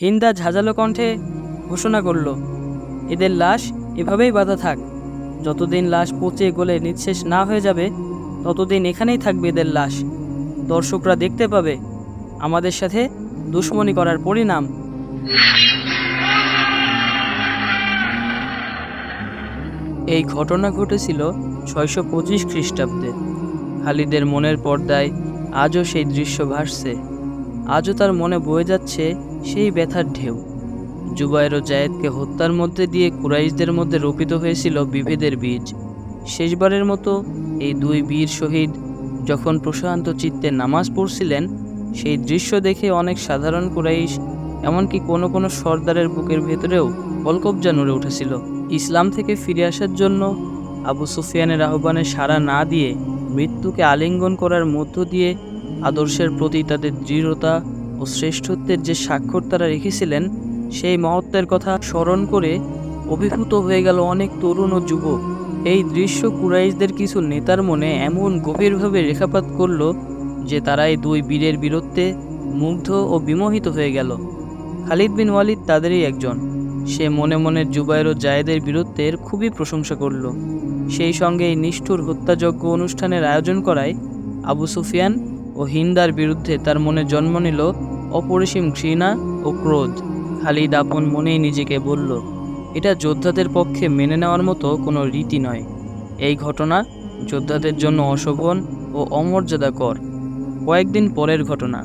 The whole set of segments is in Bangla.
হিন্দা ঝাঁঝালো কণ্ঠে ঘোষণা করল, এদের লাশ এভাবেই বাঁধা থাক। যতদিন লাশ পচে গলে নিঃশেষ না হয়ে যাবে, ততদিন এখানেই থাকবে এদের লাশ। দর্শকরা দেখতে পাবে, আমাদের সাথে দুশ্মনী করার পরিণাম। এই ঘটনা ঘটেছিল ছয়শো পঁচিশ খ্রিস্টাব্দে। খালিদের মনের পর্দায় আজও সেই দৃশ্য ভাসছে। আজও তার মনে বয়ে যাচ্ছে সেই ব্যথার ঢেউ। জুবায়ের ও জায়েদকে হত্যার মধ্যে দিয়ে কুরাইশদের মধ্যে রোপিত হয়েছিল বিভেদের বীজ। শেষবারের মতো এই দুই বীর শহীদ যখন প্রশান্ত চিত্তে নামাজ পড়ছিলেন, সেই দৃশ্য দেখে অনেক সাধারণ কুরাইশ, এমনকি কোনো কোনো সর্দারের বুকের ভেতরেও কলকবজা নড়ে উঠেছিল। ইসলাম থেকে ফিরে আসার জন্য আবু সুফিয়ানের আহ্বানে সাড়া না দিয়ে মৃত্যুকে আলিঙ্গন করার মধ্য দিয়ে আদর্শের প্রতি তাদের দৃঢ়তা ও শ্রেষ্ঠত্বের যে স্বাক্ষর তারা রেখেছিলেন, সেই মহত্বের কথা স্মরণ করে অভিভূত হয়ে গেল অনেক তরুণ ও যুবক। এই দৃশ্য কুরাইশদের কিছু নেতার মনে এমন গভীরভাবে রেখাপাত করল যে তারা এই দুই বীরের বীরত্বে মুগ্ধ ও বিমোহিত হয়ে গেল। খালিদ বিন ওয়ালিদ তাদেরই একজন। সে মনে মনে জুবাইর ও জায়েদের বীরত্বের খুবই প্রশংসা করল। সেই সঙ্গে এই নিষ্ঠুর হত্যাযজ্ঞ অনুষ্ঠানের আয়োজন করায় আবু সুফিয়ান ও হিন্দার বিরুদ্ধে তার মনে জন্ম নিল অপরিসীম ঘৃণা ও ক্রোধ। খালিদ আপন মনেই নিজেকে বলল, এটা যোদ্ধাদের পক্ষে মেনে নেওয়ার মতো কোনো রীতি নয়। এই ঘটনা যোদ্ধাদের জন্য অশোভন ও অমর্যাদাকর। কয়েকদিন পরের ঘটনা।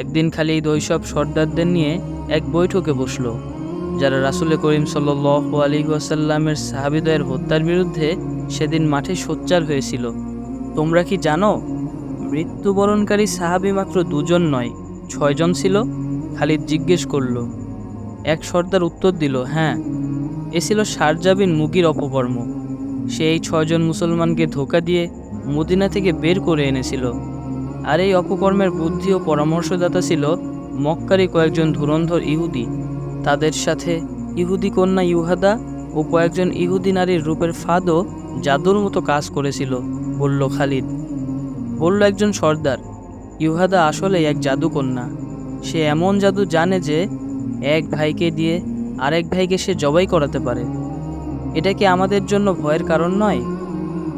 একদিন খালিদ ওইসব সর্দারদের নিয়ে এক বৈঠকে বসল, যারা রাসুল করিম সাল্লাহ আলী ওয়াসাল্লামের সাহাবিদয়ের হত্যার বিরুদ্ধে সেদিন মাঠে সোচ্চার হয়েছিল। তোমরা কি জানো মৃত্যুবরণকারী সাহাবি মাত্র দুজন নয়, ছয়জন ছিল। খালিদ জিজ্ঞেস করল, এক সর্দার উত্তর দিল হ্যাঁ এ ছিল শারজাবিন মুগির অপকর্ম। সে এই ছয়জন মুসলমানকে ধোকা দিয়ে মদিনা থেকে বের করে এনেছিল। আর এই অপকর্মের বুদ্ধি ও পরামর্শদাতা ছিল মক্কারি কয়েকজন ধুরন্ধর ইহুদি। তাদের সাথে ইহুদি কন্যা ইউহাদা ও কয়েকজন ইহুদি নারীর রূপের ফাদও জাদুর মতো কাজ করেছিল, বলল খালিদ। বলল একজন সর্দার, ইউহাদা আসলে এক জাদুকন্যা। সে এমন জাদু জানে যে এক ভাইকে দিয়ে আরেক ভাইকে সে জবাই করাতে পারে। এটা কি আমাদের জন্য ভয়ের কারণ নয়?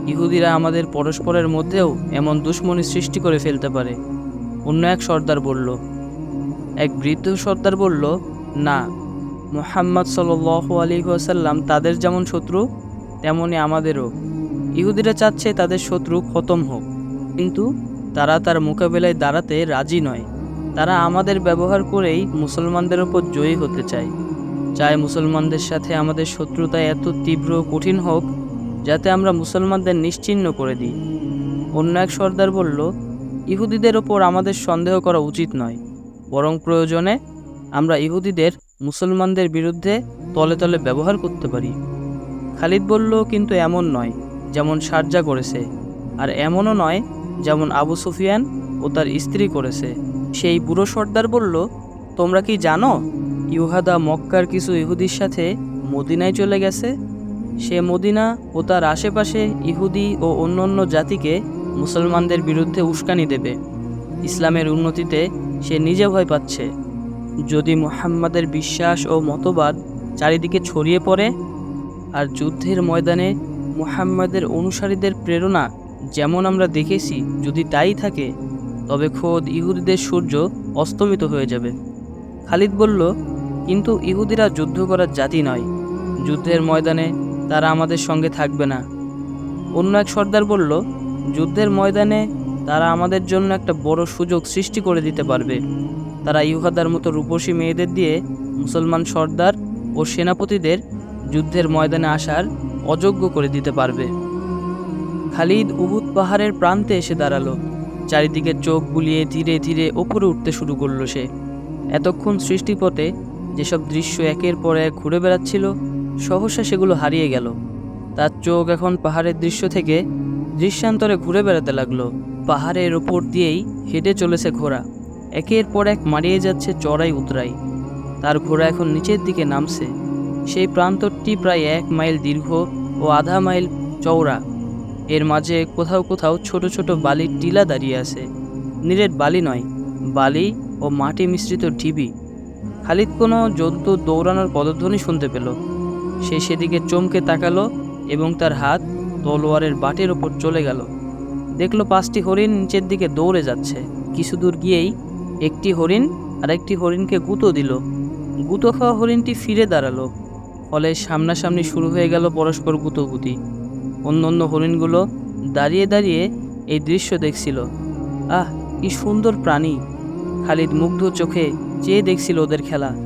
ইহুদিরা আমাদের পরস্পরের মধ্যেও এমন দুশ্মনী সৃষ্টি করে ফেলতে পারে, অন্য এক সর্দার বলল। এক বৃদ্ধ সর্দার বলল, না, মোহাম্মদ সাল আলী ওয়াসাল্লাম তাদের যেমন শত্রু, তেমনি আমাদেরও। ইহুদিরা চাচ্ছে তাদের শত্রু খতম হোক। কিন্তু তারা তার মোকাবেলায় দাঁড়াতে রাজি নয়। তারা আমাদের ব্যবহার করেই মুসলমানদের ওপর জয়ী হতে চায়। চায় মুসলমানদের সাথে আমাদের শত্রুতা এত তীব্র কঠিন হোক, যাতে আমরা মুসলমানদের নিশ্চিহ্ন করে দিই। অন্য এক সর্দার বলল, ইহুদিদের ওপর আমাদের সন্দেহ করা উচিত নয়। বরং প্রয়োজনে আমরা ইহুদিদের মুসলমানদের বিরুদ্ধে তলে তলে ব্যবহার করতে পারি। খালিদ বলল, কিন্তু এমন নয়, যেমন সার্জা করেছে। আর এমনও নয় যেমন আবু সুফিয়ান ও তার স্ত্রী করেছে। সেই বুড়ো সর্দার বলল, তোমরা কি জানো, ইউহাদা মক্কার কিছু ইহুদির সাথে মদিনায় চলে গেছে? সে মদিনা ও তার আশেপাশে ইহুদি ও অন্যান্য জাতিকে মুসলমানদের বিরুদ্ধে উস্কানি দেবে। ইসলামের উন্নতিতে সে নিজে ভয় পাচ্ছে। যদি মুহাম্মাদের বিশ্বাস ও মতবাদ চারিদিকে ছড়িয়ে পড়ে, আর যুদ্ধের ময়দানে মুহাম্মাদের অনুসারীদের প্রেরণা যেমন আমরা দেখেছি, যদি তাই থাকে, তবে খোদ ইহুদিদের সূর্য অস্তমিত হয়ে যাবে। খালিদ বলল, কিন্তু ইহুদিরা যুদ্ধ করার জাতি নয়। যুদ্ধের ময়দানে তারা আমাদের সঙ্গে থাকবে না। অন্য এক সর্দার বলল, যুদ্ধের ময়দানে তারা আমাদের জন্য একটা বড় সুযোগ সৃষ্টি করে দিতে পারবে। তারা ইউহাদার মতো রূপসী মেয়েদের দিয়ে মুসলমান সর্দার ও সেনাপতিদের যুদ্ধের ময়দানে আসার অযোগ্য করে দিতে পারবে। খালিদ উহুদ পাহাড়ের প্রান্তে এসে দাঁড়াল। চারিদিকে চোখ বুলিয়ে ধীরে ধীরে ওপরে উঠতে শুরু করল সে। এতক্ষণ সৃষ্টিপথে যেসব দৃশ্য একের পর এক ঘুরে বেড়াচ্ছিল, সহসা সেগুলো হারিয়ে গেল। তার চোখ এখন পাহাড়ের দৃশ্য থেকে দৃশ্যান্তরে ঘুরে বেড়াতে লাগল। পাহাড়ের ওপর দিয়েই হেঁটে চলেছে ঘোড়া। একের পর এক মারিয়ে যাচ্ছে চড়াই উতরাই। তার ঘোড়া এখন নিচের দিকে নামছে। সেই প্রান্তরটি প্রায় এক মাইল দীর্ঘ ও আধা মাইল চওড়া। এর মাঝে কোথাও কোথাও ছোট ছোট বালির টিলা দাঁড়িয়ে আছে। নিরেট বালি নয়, বালি ও মাটি মিশ্রিত ঢিবি। খালিদ কোনো জন্তু দৌড়ানোর পদধ্বনি শুনতে পেল। সে সেদিকে চমকে তাকালো এবং তার হাত তলোয়ারের বাটের ওপর চলে গেল। দেখল পাঁচটি হরিণ নিচের দিকে দৌড়ে যাচ্ছে। কিছু দূর গিয়েই একটি হরিণ আর একটি হরিণকে গুঁতো দিল। গুঁতো খাওয়া হরিণটি ফিরে দাঁড়াল। ফলে সামনাসামনি শুরু হয়ে গেল পরস্পর গুঁতোগুতি। অন্য অন্য হরিণগুলো দাঁড়িয়ে দাঁড়িয়ে এই দৃশ্য দেখছিল। আহ, কি সুন্দর প্রাণী। খালিদ মুগ্ধ চোখে চেয়ে দেখছিল ওদের খেলা।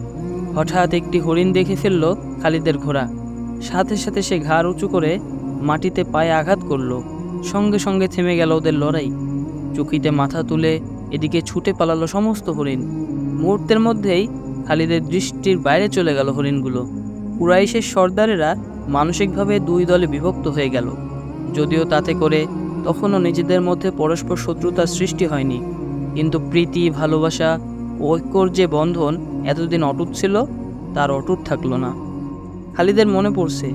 হঠাৎ একটি হরিণ দেখে ফেলল খালিদের ঘোড়া। সাথে সাথে সে ঘাড় উঁচু করে মাটিতে পায়ে আঘাত করল। সঙ্গে সঙ্গে থেমে গেল ওদের লড়াই। চকিতে মাথা তুলে এদিকে ছুটে পালালো সমস্ত হরিণ। মুহূর্তের মধ্যেই খালিদের দৃষ্টির বাইরে চলে গেল হরিণগুলো। কুরাইশের সর্দারেরা মানসিকভাবে দুই দলে বিভক্ত হয়ে গেল। যদিও তাতে করে তখনও নিজেদের মধ্যে পরস্পর শত্রুতার সৃষ্টি হয়নি। কিন্তু প্রীতি, ভালোবাসা ঐক্যর যে বন্ধন এতদিন অটুট ছিল, তার অটুট থাকল না। খালিদের মনে পড়ছে,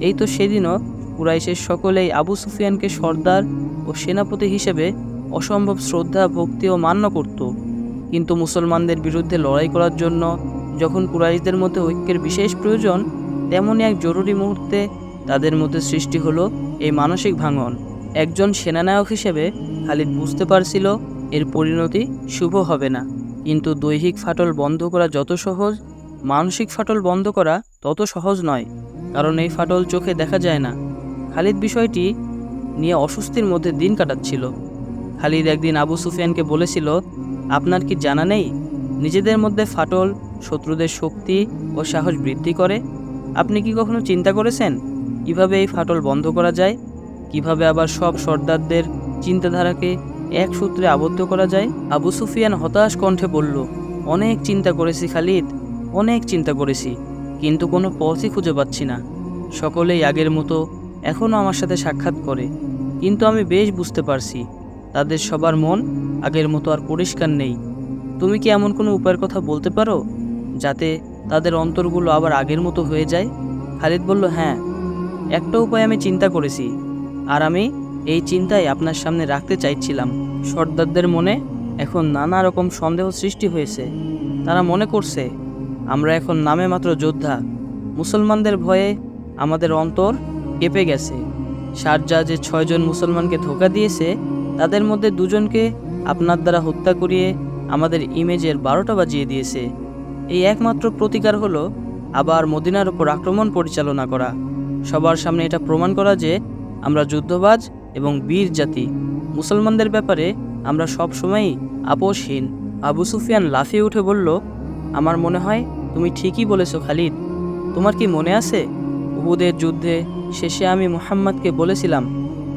এই তো সেদিনও কুরাইশের সকলেই আবু সুফিয়ানকে সর্দার ও সেনাপতি হিসেবে অসম্ভব শ্রদ্ধা, ভক্তি ও মান্য করত। কিন্তু মুসলমানদের বিরুদ্ধে লড়াই করার জন্য যখন কুরাইশদের মধ্যে ঐক্যের বিশেষ প্রয়োজন তেমনই এক জরুরি মুহূর্তে তাদের মধ্যে সৃষ্টি হলো এই মানসিক ভাঙন। একজন সেনানায়ক হিসেবে খালিদ বুঝতে পারছিল এর পরিণতি শুভ হবে না। কিন্তু দৈহিক ফাটল বন্ধ করা যত সহজ, মানসিক ফাটল বন্ধ করা তত সহজ নয়, কারণ এই ফাটল চোখে দেখা যায় না। খালিদ বিষয়টি নিয়ে অস্বস্তির মধ্যে দিন কাটাচ্ছিল। খালিদ একদিন আবু সুফিয়ানকে বলেছিল, আপনার কি জানা নেই? নিজেদের মধ্যে ফাটল শত্রুদের শক্তি ও সাহস বৃদ্ধি করে? আপনি কি কখনো চিন্তা করেছেন কীভাবে এই ফাটল বন্ধ করা যায়? কীভাবে আবার সব সর্দারদের চিন্তাধারাকে এক সূত্রে আবদ্ধ করা যায়? আবু সুফিয়ান হতাশ কণ্ঠে বলল, অনেক চিন্তা করেছি খালিদ, অনেক চিন্তা করেছি, কিন্তু কোনো পথই খুঁজে পাচ্ছি না। সকলেই আগের মতো এখনও আমার সাথে সাক্ষাৎ করে, কিন্তু আমি বেশ বুঝতে পারছি, তাদের সবার মন আগের মতো আর পরিষ্কার নেই। তুমি কি এমন কোনো উপায়ের কথা বলতে পারো? যাতে তাদের অন্তরগুলো আবার আগের মতো হয়ে যায়? খালিদ বলল হ্যাঁ একটা উপায় আমি চিন্তা করেছি। আর আমি এই চিন্তাই আপনার সামনে রাখতে চাইছিলাম। সর্দারদের মনে এখন নানা রকম সন্দেহ সৃষ্টি হয়েছে। তারা মনে করছে, আমরা এখন নামে মাত্র যোদ্ধা। মুসলমানদের ভয়ে আমাদের অন্তর কেঁপে গেছে। শারজা যে ছয়জন মুসলমানকে ধোকা দিয়েছে, তাদের মধ্যে দুজনকে আপনার দ্বারা হত্যা করিয়ে আমাদের ইমেজের বারোটা বাজিয়ে দিয়েছে। এই একমাত্র প্রতিকার হলো আবার মদিনার উপর আক্রমণ পরিচালনা করা। সবার সামনে এটা প্রমাণ করা যে আমরা যুদ্ধবাজ এবং বীর জাতি। মুসলমানদের ব্যাপারে আমরা সব সময়ই আপোষহীন। আবু সুফিয়ান লাফিয়ে উঠে বলল, আমার মনে হয় তুমি ঠিকই বলেছ খালিদ। তোমার কি মনে আছে? উহুদের যুদ্ধে শেষে আমি মুহাম্মদকে বলেছিলাম,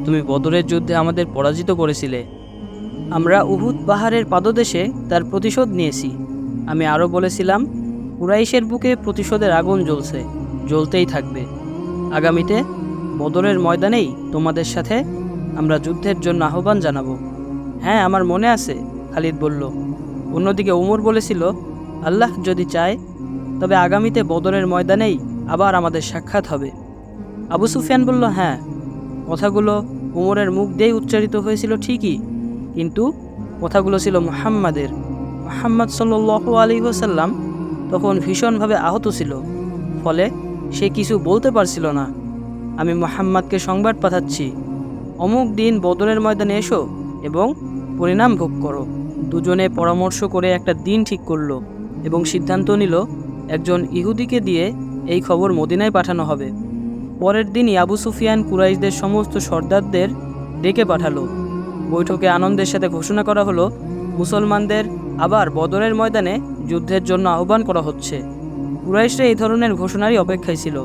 তুমি বদরের যুদ্ধে আমাদের পরাজিত করেছিলে। আমরা উহুদ পাহাড়ের পাদদেশে তার প্রতিশোধ নিয়েছি। আমি আরও বলেছিলাম, কুরাইশের বুকে প্রতিশোধের আগুন জ্বলছে, জ্বলতেই থাকবে। আগামীতে বদরের ময়দানেই তোমাদের সাথে আমরা যুদ্ধের জন্য আহ্বান জানাব। হ্যাঁ আমার মনে আছে, খালিদ বলল। অন্যদিকে উমর বলেছিল, আল্লাহ যদি চায়, তবে আগামীতে বদরের ময়দানেই আবার আমাদের সাক্ষাৎ হবে। আবু সুফিয়ান বলল হ্যাঁ। কথাগুলো উমরের মুখ দিয়েই উচ্চারিত হয়েছিল ঠিকই, কিন্তু কথাগুলো ছিল মুহাম্মাদের। মুহাম্মদ সাল্লু আলী ওসাল্লাম তখন ভীষণভাবে আহত ছিল। ফলে সে কিছু বলতে পারছিল না। আমি মুহাম্মাদকে সংবাদ পাঠাচ্ছি। অমুক দিন বদরের ময়দানে এসো এবং পরিণাম ভোগ করো। দুজনে পরামর্শ করে একটা দিন ঠিক করল এবং সিদ্ধান্ত নিল একজন ইহুদিকে দিয়ে এই খবর মদিনায় পাঠানো হবে। পরের দিনই আবু সুফিয়ান কুরাইশদের সমস্ত সর্দারদের ডেকে পাঠালো। বৈঠকে আনন্দের সাথে ঘোষণা করা হলো, মুসলমানদের আবার বদরের ময়দানে যুদ্ধের জন্য আহ্বান করা হচ্ছে। কুরাইশরা এই ধরনের ঘোষণারই অপেক্ষায় ছিল,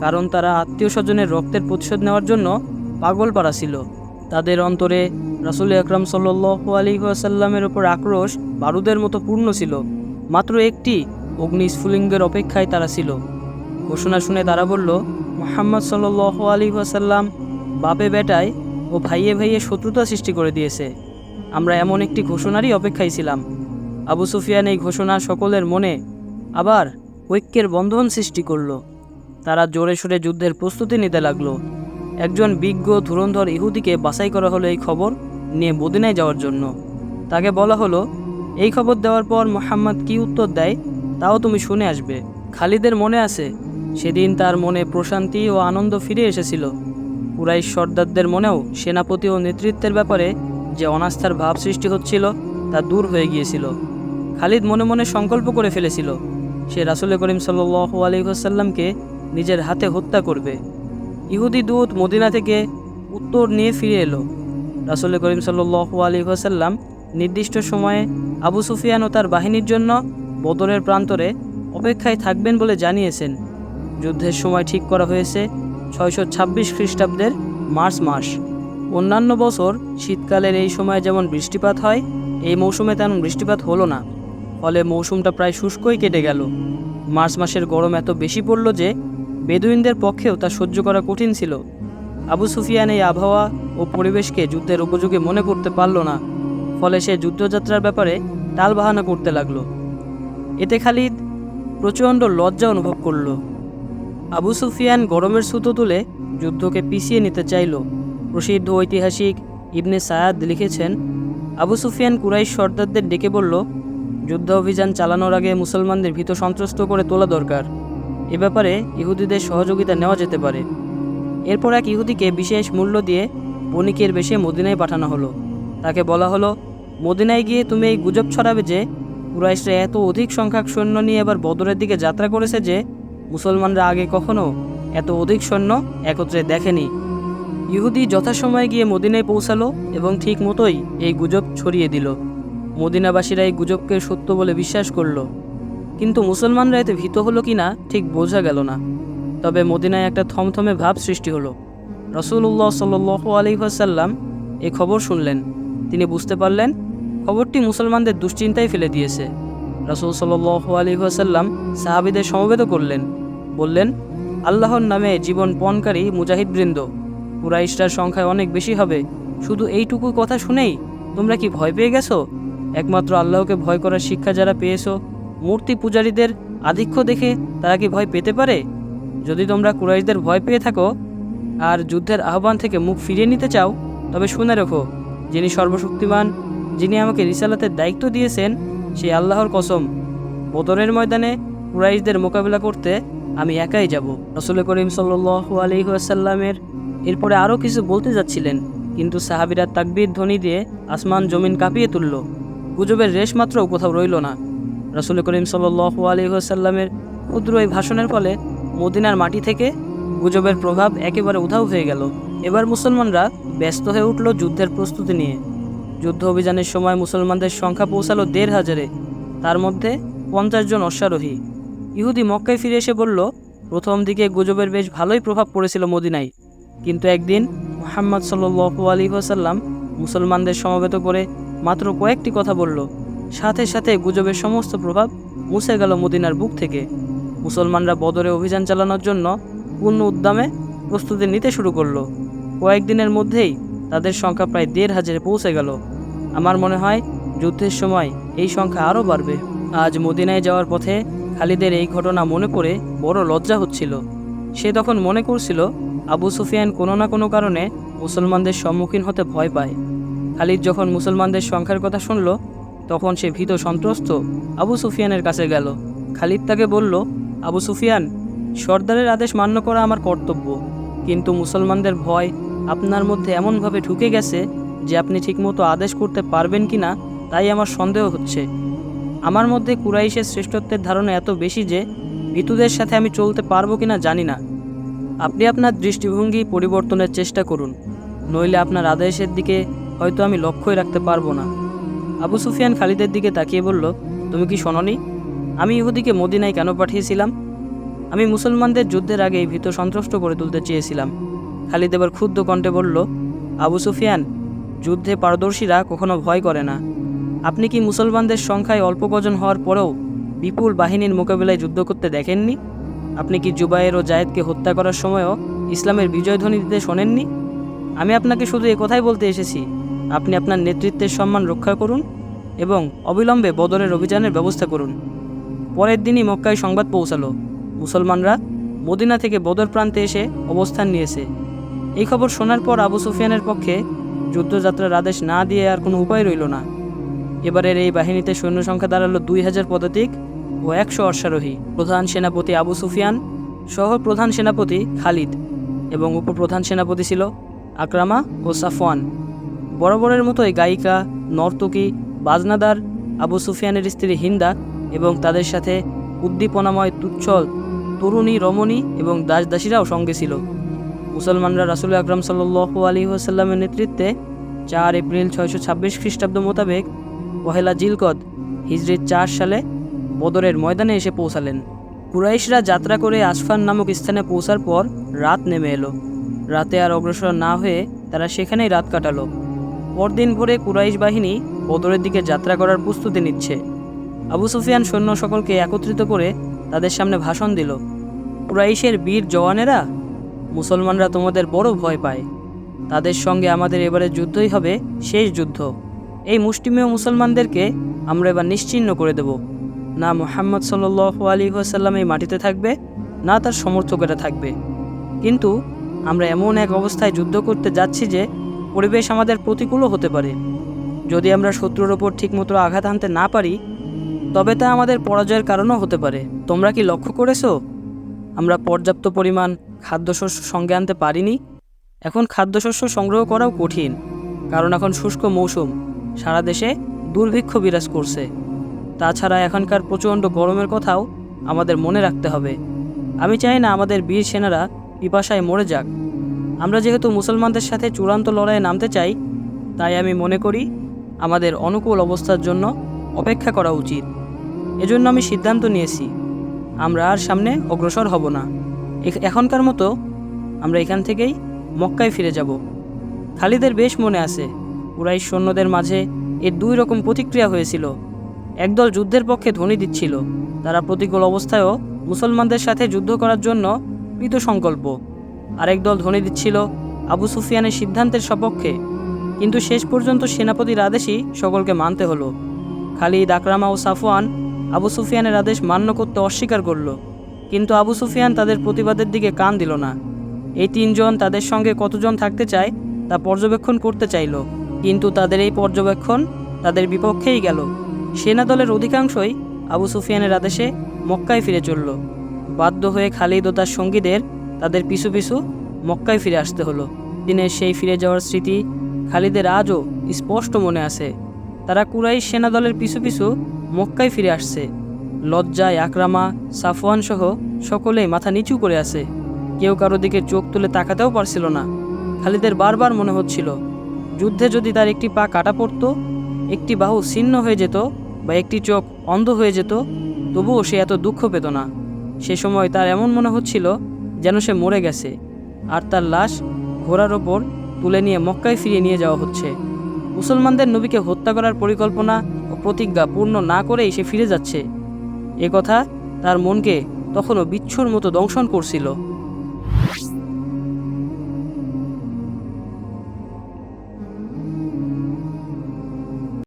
কারণ তারা আত্মীয় স্বজনের রক্তের প্রতিশোধ নেওয়ার জন্য পাগল পাড়া ছিল। তাদের অন্তরে রাসুল আকরাম সাল্লু আলী আসাল্লামের ওপর আক্রোশ বারুদের মতো পূর্ণ ছিল, মাত্র একটি অগ্নি স্ফুলিঙ্গের অপেক্ষায় তারা ছিল। ঘোষণা শুনে তারা বলল, মোহাম্মদ সাল্লু আলী আসাল্লাম বাপে বেটায় ও ভাইয়ে ভাইয়ে শত্রুতা সৃষ্টি করে দিয়েছে। আমরা এমন একটি ঘোষণারই অপেক্ষায় ছিলাম। আবু সুফিয়ান এই ঘোষণা সকলের মনে আবার ঐক্যের বন্ধন সৃষ্টি করল। তারা জোরে সোরে যুদ্ধের প্রস্তুতি নিতে লাগল। একজন বিজ্ঞ ধুরন্ধর ইহুদিকে বাছাই করা হলো এই খবর নিয়ে মদিনায় যাওয়ার জন্য। তাকে বলা হলো, এই খবর দেওয়ার পর মোহাম্মদ কি উত্তর দেয় তাও তুমি শুনে আসবে। খালিদের মনে আছে, সেদিন তার মনে প্রশান্তি ও আনন্দ ফিরে এসেছিল। কুরাইশ সর্দারদের মনেও সেনাপতি ও নেতৃত্বের ব্যাপারে যে অনাস্থার ভাব সৃষ্টি হচ্ছিল তা দূর হয়ে গিয়েছিল। খালিদ মনে মনে সংকল্প করে ফেলেছিল, সে রাসুল করিম সাল্লু আলহিহাসাল্লামকে নিজের হাতে হত্যা করবে। ইহুদি দূত মদিনা থেকে উত্তর নিয়ে ফিরে এলো। রাসুল করিম সাল্লু আলহিহাসাল্লাম নির্দিষ্ট সময়ে আবু সুফিয়ান ও তার বাহিনীর জন্য বদরের প্রান্তরে অপেক্ষায় থাকবেন বলে জানিয়েছেন। যুদ্ধের সময় ঠিক করা হয়েছে ছয়শো ছাব্বিশ খ্রিস্টাব্দের মার্চ মাস। অন্যান্য বছর শীতকালের এই সময় যেমন বৃষ্টিপাত হয়, এই মৌসুমে তেমন বৃষ্টিপাত হলো না। ফলে মৌসুমটা প্রায় শুষ্কই কেটে গেল। মার্চ মাসের গরম এত বেশি পড়ল যে বেদুইনদের পক্ষেও তা সহ্য করা কঠিন ছিল। আবু সুফিয়ান এই আবহাওয়া ও পরিবেশকে যুদ্ধের উপযোগী মনে করতে পারল না, ফলে সে যুদ্ধযাত্রার ব্যাপারে টালবাহানা করতে লাগল। এতে খালিদ প্রচণ্ড লজ্জা অনুভব করল। আবু সুফিয়ান গরমের সুতো তুলে যুদ্ধকে পিছিয়ে নিতে চাইল। প্রসিদ্ধ ঐতিহাসিক ইবনে সায়াদ লিখেছেন, আবু সুফিয়ান কুরাইশ সর্দারদের ডেকে বলল যুদ্ধ অভিযান চালানোর আগে মুসলমানদের ভীত সন্ত্রস্ত করে তোলা দরকার। এ ব্যাপারে ইহুদিদের সহযোগিতা নেওয়া যেতে পারে। এরপর এক ইহুদিকে বিশেষ মূল্য দিয়ে বণিকের বেশে মদিনায় পাঠানো হলো। তাকে বলা হলো, মদিনায় গিয়ে তুমি এই গুজব ছড়াবে যে, কুরাইশরা এত অধিক সংখ্যক সৈন্য নিয়ে এবার বদরের দিকে যাত্রা করেছে যে, মুসলমানরা আগে কখনো এত অধিক সৈন্য একত্রে দেখেনি। ইহুদি যথাসময়ে গিয়ে মদিনায় পৌঁছালো এবং ঠিক মতোই এই গুজব ছড়িয়ে দিল। মদিনাবাসীরা এই গুজবকে সত্য বলে বিশ্বাস করল। কিন্তু মুসলমানরা এতে ভীত হলো কি না ঠিক বোঝা গেল না। তবে মদিনায় একটা থমথমে ভাব সৃষ্টি হলো। রসুল্লাহ সাল্ল আলহিহাসাল্লাম এই খবর শুনলেন। তিনি বুঝতে পারলেন, খবরটি মুসলমানদের দুশ্চিন্তায় ফেলে দিয়েছে। রসুল সাল্লাহ আলহিহাসাল্লাম সাহাবিদের সমবেত করলেন। বললেন, আল্লাহর নামে জীবন পণকারী মুজাহিদবৃন্দ কুরাইশটার সংখ্যায় অনেক বেশি হবে। শুধু এইটুকু কথা শুনেই তোমরা কি ভয় পেয়ে গেছো? একমাত্র আল্লাহকে ভয় করার শিক্ষা যারা পেয়েছ, মূর্তি পূজারীদের আধিক্য দেখে তারা কি ভয় পেতে পারে? যদি তোমরা কুরাইশদের ভয় পেয়ে থাকো আর যুদ্ধের আহ্বান থেকে মুখ ফিরিয়ে নিতে চাও, তবে শুনে রেখো, যিনি সর্বশক্তিমান, যিনি আমাকে রিসালাতের দায়িত্ব দিয়েছেন সেই আল্লাহর কসম। বদরের ময়দানে কুরাইশদের মোকাবিলা করতে আমি একাই যাব। রসুল করিম সাল্লু আলহিহাসাল্লামের এরপরে আরও কিছু বলতে যাচ্ছিলেন, কিন্তু সাহাবিরা তাকবির ধ্বনি দিয়ে আসমান জমিন কাঁপিয়ে তুলল। গুজবের রেশ মাত্রও কোথাও রইল না। রসুল করিম সাল্লু আলহিহাসাল্লামের ক্ষুদ্র এই ভাষণের ফলে মদিনার মাটি থেকে গুজবের প্রভাব একেবারে উধাও হয়ে গেল। এবার মুসলমানরা ব্যস্ত হয়ে উঠল যুদ্ধের প্রস্তুতি নিয়ে। যুদ্ধ অভিযানের সময় মুসলমানদের সংখ্যা পৌঁছালো দেড় হাজারে। তার মধ্যে পঞ্চাশ জন অশ্বারোহী। ইহুদি মক্কায় ফিরে এসে বলল, প্রথম দিকে গুজবের বেশ ভালোই প্রভাব পড়েছিল মদিনায়। কিন্তু একদিন মোহাম্মদ সাল্লু আলী ওসাল্লাম মুসলমানদের সমবেত করে মাত্র কয়েকটি কথা বলল। সাথে সাথে গুজবের সমস্ত প্রভাব মুছে গেল মদিনার বুক থেকে। মুসলমানরা বদরে অভিযান চালানোর জন্য পূর্ণ উদ্যমে প্রস্তুতি নিতে শুরু করল। কয়েকদিনের মধ্যেই তাদের সংখ্যা প্রায় দেড় হাজারে পৌঁছে গেল। আমার মনে হয় যুদ্ধের সময় এই সংখ্যা আরও বাড়বে। আজ মদিনায় যাওয়ার পথে খালিদের এই ঘটনা মনে করে বড় লজ্জা হচ্ছিল। সে তখন মনে করছিল, আবু সুফিয়ান কোনো না কোনো কারণে মুসলমানদের সম্মুখীন হতে ভয় পায়। খালিদ যখন মুসলমানদের সংখ্যার কথা শুনল, তখন সে ভীত সন্ত্রস্ত আবু সুফিয়ানের কাছে গেল। খালিদ তাকে বলল, আবু সুফিয়ান, সর্দারের আদেশ মান্য করা আমার কর্তব্য। কিন্তু মুসলমানদের ভয় আপনার মধ্যে এমনভাবে ঢুকে গেছে যে আপনি ঠিকমতো আদেশ করতে পারবেন কি না তাই আমার সন্দেহ হচ্ছে। আমার মধ্যে কুরাইশের শ্রেষ্ঠত্বের ধারণা এত বেশি যে ভীতুদের সাথে আমি চলতে পারব কিনা জানি না। আপনি আপনার দৃষ্টিভঙ্গি পরিবর্তনের চেষ্টা করুন। নইলে আপনার আদেশের দিকে হয়তো আমি লক্ষ্যই রাখতে পারব না। আবু সুফিয়ান খালিদের দিকে তাকিয়ে বলল, তুমি কি শোনি আমি ইহুদিকে মদিনায় কেন পাঠিয়েছিলাম? আমি মুসলমানদের যুদ্ধের আগেই ভীত সন্ত্রস্ত করে তুলতে চেয়েছিলাম। খালিদ এবার ক্ষুদ্র কণ্ঠে বলল, আবু সুফিয়ান, যুদ্ধে পারদর্শীরা কখনো ভয় করে না। আপনি কি মুসলমানদের সংখ্যায় অল্প কজন হওয়ার পরেও বিপুল বাহিনীর মোকাবিলায় যুদ্ধ করতে দেখেননি? আপনি কি জুবাইর ও জায়েদকে হত্যা করার সময়ও ইসলামের বিজয়ধ্বনি দিতে শোনেননি? আমি আপনাকে শুধু কথাই বলতে এসেছি আপনি আপনার নেতৃত্বের সম্মান রক্ষা করুন এবং অবিলম্বে বদরের অভিযানের ব্যবস্থা করুন। পরের দিনই মক্কায় সংবাদ পৌঁছালো। মুসলমানরা মদিনা থেকে বদর প্রান্তে এসে অবস্থান নিয়েছে। এই খবর শোনার পর আবু সুফিয়ানের পক্ষে যুদ্ধযাত্রার আদেশ না দিয়ে আর কোনো উপায় রইল না। এবারের এই বাহিনীতে সৈন্য সংখ্যা দাঁড়াল দুই হাজার পদাতিক ও একশো অশ্বারোহী। প্রধান সেনাপতি আবু সুফিয়ান সহ প্রধান সেনাপতি খালিদ এবং উপপ্রধান সেনাপতি ছিল আকরামা ও সাফওয়ান। বরাবরের মতোই গায়িকা, নর্তকী, বাজনাদার আবু সুফিয়ানের স্ত্রী হিন্দা এবং তাদের সাথে উদ্দীপনাময় তুচ্ছল তরুণী রমণী এবং দাস দাসীরাও সঙ্গে ছিল। মুসলমানরা রাসুল আকরাম সাল্লু আলী ওসাল্লামের নেতৃত্বে চার এপ্রিল ছয়শো ছাব্বিশ খ্রিস্টাব্দ মোতাবেক পহেলা জিলকদ হিজরির চার সালে বদরের ময়দানে এসে পৌঁছালেন। কুরাইশরা যাত্রা করে আসফান নামক স্থানে পৌঁছার পর রাত নেমে এলো। রাতে আর অগ্রসর না হয়ে তারা সেখানেই রাত কাটালো। পরদিন ভোরে কুরাইশ বাহিনী বদরের দিকে যাত্রা করার প্রস্তুতি নিচ্ছে। আবু সুফিয়ান সৈন্য সকলকে একত্রিত করে তাদের সামনে ভাষণ দিল, কুরাইশের বীর জওয়ানেরা, মুসলমানরা তোমাদের বড় ভয় পায়। তাদের সঙ্গে আমাদের এবারে যুদ্ধই হবে শেষ যুদ্ধ। এই মুষ্টিমেয় মুসলমানদেরকে আমরা এবার নিশ্চিহ্ন করে দেব। না মোহাম্মদ সাল্লাহ আলী সাল্লাম এই মাটিতে থাকবে, না তার সমর্থকেরা থাকবে। কিন্তু আমরা এমন এক অবস্থায় যুদ্ধ করতে যাচ্ছি যে পরিবেশ আমাদের প্রতিকূলও হতে পারে। যদি আমরা শত্রুর ওপর ঠিকমতো আঘাত আনতে না পারি, তবে তা আমাদের পরাজয়ের কারণও হতে পারে। তোমরা কি লক্ষ্য করেছ? আমরা পর্যাপ্ত পরিমাণ খাদ্যশস্য সঙ্গে আনতে পারিনি। এখন খাদ্যশস্য সংগ্রহ করাও কঠিন, কারণ এখন শুষ্ক মৌসুম। সারা দেশে দুর্ভিক্ষ বিরাজ করছে। তাছাড়া এখনকার প্রচণ্ড গরমের কথাও আমাদের মনে রাখতে হবে। আমি চাই না আমাদের বীর সেনারা পিপাসায় মরে যাক। আমরা যেহেতু মুসলমানদের সাথে চূড়ান্ত লড়াইয়ে নামতে চাই, তাই আমি মনে করি আমাদের অনুকূল অবস্থার জন্য অপেক্ষা করা উচিত। এজন্য আমি সিদ্ধান্ত নিয়েছি, আমরা আর সামনে অগ্রসর হব না। এখনকার মতো আমরা এখান থেকেই মক্কায় ফিরে যাব। খালিদের বেশ মনে আছে, কুরাইশ সৈন্যদের মাঝে এর দুই রকম প্রতিক্রিয়া হয়েছিল। একদল যুদ্ধের পক্ষে ধ্বনি দিচ্ছিল, তারা প্রতিকূল অবস্থায়ও মুসলমানদের সাথে যুদ্ধ করার জন্য কৃত সংকল্প। আরেক দল ধ্বনি দিচ্ছিল আবু সুফিয়ানের সিদ্ধান্তের সপক্ষে। কিন্তু শেষ পর্যন্ত সেনাপতির আদেশই সকলকে মানতে হলো। খালিদ, আকরামা ও সাফওয়ান আবু সুফিয়ানের আদেশ মান্য করতে অস্বীকার করল। কিন্তু আবু সুফিয়ান তাদের প্রতিবাদের দিকে কান দিল না। এই তিনজন তাদের সঙ্গে কতজন থাকতে চায় তা পর্যবেক্ষণ করতে চাইল। কিন্তু তাদের এই পর্যবেক্ষণ তাদের বিপক্ষেই গেল। সেনা দলের অধিকাংশই আবু সুফিয়ানের আদেশে মক্কায় ফিরে চলল। বাধ্য হয়ে খালিদ ও তার সঙ্গীদের তাদের পিছু পিছু মক্কায় ফিরে আসতে হলো। দিনের সেই ফিরে যাওয়ার স্মৃতি খালিদের আজও স্পষ্ট মনে আছে। তারা কুরাইশ সেনা দলের পিছু পিছু মক্কায় ফিরে আসছে। লজ্জায় আকরামা, সাফওয়ান সহ সকলেই মাথা নিচু করে আছে। কেউ কারও দিকে চোখ তুলে তাকাতেও পারছিল না। খালিদের বারবার মনে হচ্ছিল, যুদ্ধে যদি তার একটি পা কাটা পড়তো, একটি বাহু ছিন্ন হয়ে যেত বা একটি চোখ অন্ধ হয়ে যেত, তবুও সে এত দুঃখ পেত না। সে সময় তার এমন মনে হচ্ছিল যেন সে মরে গেছে, আর তার লাশ ঘোড়ার ওপর তুলে নিয়ে মক্কায় ফিরিয়ে নিয়ে যাওয়া হচ্ছে। মুসলমানদের নবীকে হত্যা করার পরিকল্পনা ও প্রতিজ্ঞা পূর্ণ না করেই সে ফিরে যাচ্ছে। এ কথা তার মনকে তখনও বিচ্ছুর মতো দংশন করছিল।